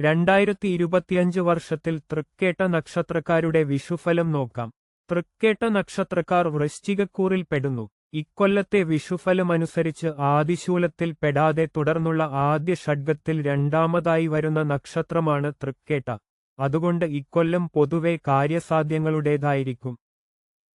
രണ്ടായിരത്തി ഇരുപത്തിയഞ്ച് വർഷത്തിൽ തൃക്കേട്ട നക്ഷത്രക്കാരുടെ വിഷുഫലം നോക്കാം. തൃക്കേട്ട നക്ഷത്രക്കാർ വൃശ്ചികക്കൂറിൽ പെടുന്നു. ഇക്കൊല്ലത്തെ വിഷുഫലമനുസരിച്ച് ആദിശൂലത്തിൽ പെടാതെ തുടർന്നുള്ള ആദ്യ ഷഡ്ഗത്തിൽ രണ്ടാമതായി വരുന്ന നക്ഷത്രമാണ് തൃക്കേട്ട. അതുകൊണ്ട് ഇക്കൊല്ലം പൊതുവെ കാര്യസാധ്യങ്ങളുടേതായിരിക്കും.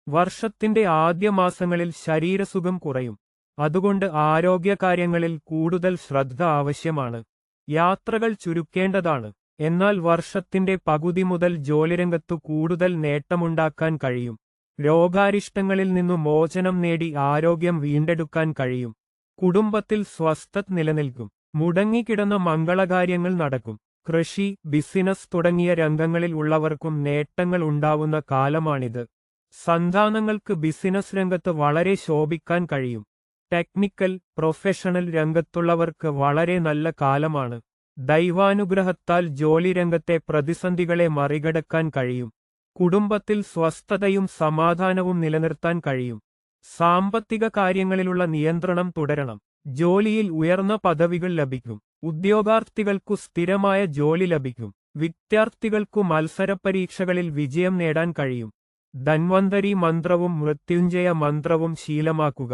വർഷത്തിന്റെ ആദ്യ മാസങ്ങളിൽ ശരീരസുഖം കുറയും. അതുകൊണ്ട് ആരോഗ്യകാര്യങ്ങളിൽ കൂടുതൽ ശ്രദ്ധ ആവശ്യമാണ്. യാത്രകൾ ചുരുക്കേണ്ടതാണ്. എന്നാൽ വർഷത്തിന്റെ പകുതി മുതൽ ജോലിരംഗത്തു കൂടുതൽ നേട്ടമുണ്ടാക്കാൻ കഴിയും. രോഗാരിഷ്ടങ്ങളിൽ നിന്നു മോചനം നേടി ആരോഗ്യം വീണ്ടെടുക്കാൻ കഴിയും. കുടുംബത്തിൽ സ്വസ്ഥത നിലനിൽക്കും. മുടങ്ങിക്കിടന്ന മംഗളകാര്യങ്ങൾ നടക്കും. കൃഷി ബിസിനസ് തുടങ്ങിയ രംഗങ്ങളിൽ ഉള്ളവർക്കും നേട്ടങ്ങൾ ഉണ്ടാവുന്ന കാലമാണിത്. സന്താനങ്ങൾക്ക് ബിസിനസ് രംഗത്ത് വളരെ ശോഭിക്കാൻ കഴിയും. ടെക്നിക്കൽ പ്രൊഫഷണൽ രംഗത്തുള്ളവർക്ക് വളരെ നല്ല കാലമാണ്. ദൈവാനുഗ്രഹത്താൽ ജോലി രംഗത്തെ പ്രതിസന്ധികളെ മറികടക്കാൻ കഴിയും. കുടുംബത്തിൽ സ്വസ്ഥതയും സമാധാനവും നിലനിർത്താൻ കഴിയും. സാമ്പത്തിക കാര്യങ്ങളിലുള്ള നിയന്ത്രണം തുടരണം. ജോലിയിൽ ഉയർന്ന പദവികൾ ലഭിക്കും. ഉദ്യോഗാർത്ഥികൾക്കു സ്ഥിരമായ ജോലി ലഭിക്കും. വിദ്യാർത്ഥികൾക്കു മത്സരപരീക്ഷകളിൽ വിജയം നേടാൻ കഴിയും. ധന്വന്തരി മന്ത്രവും മൃത്യുഞ്ജയ മന്ത്രവും ശീലമാക്കുക.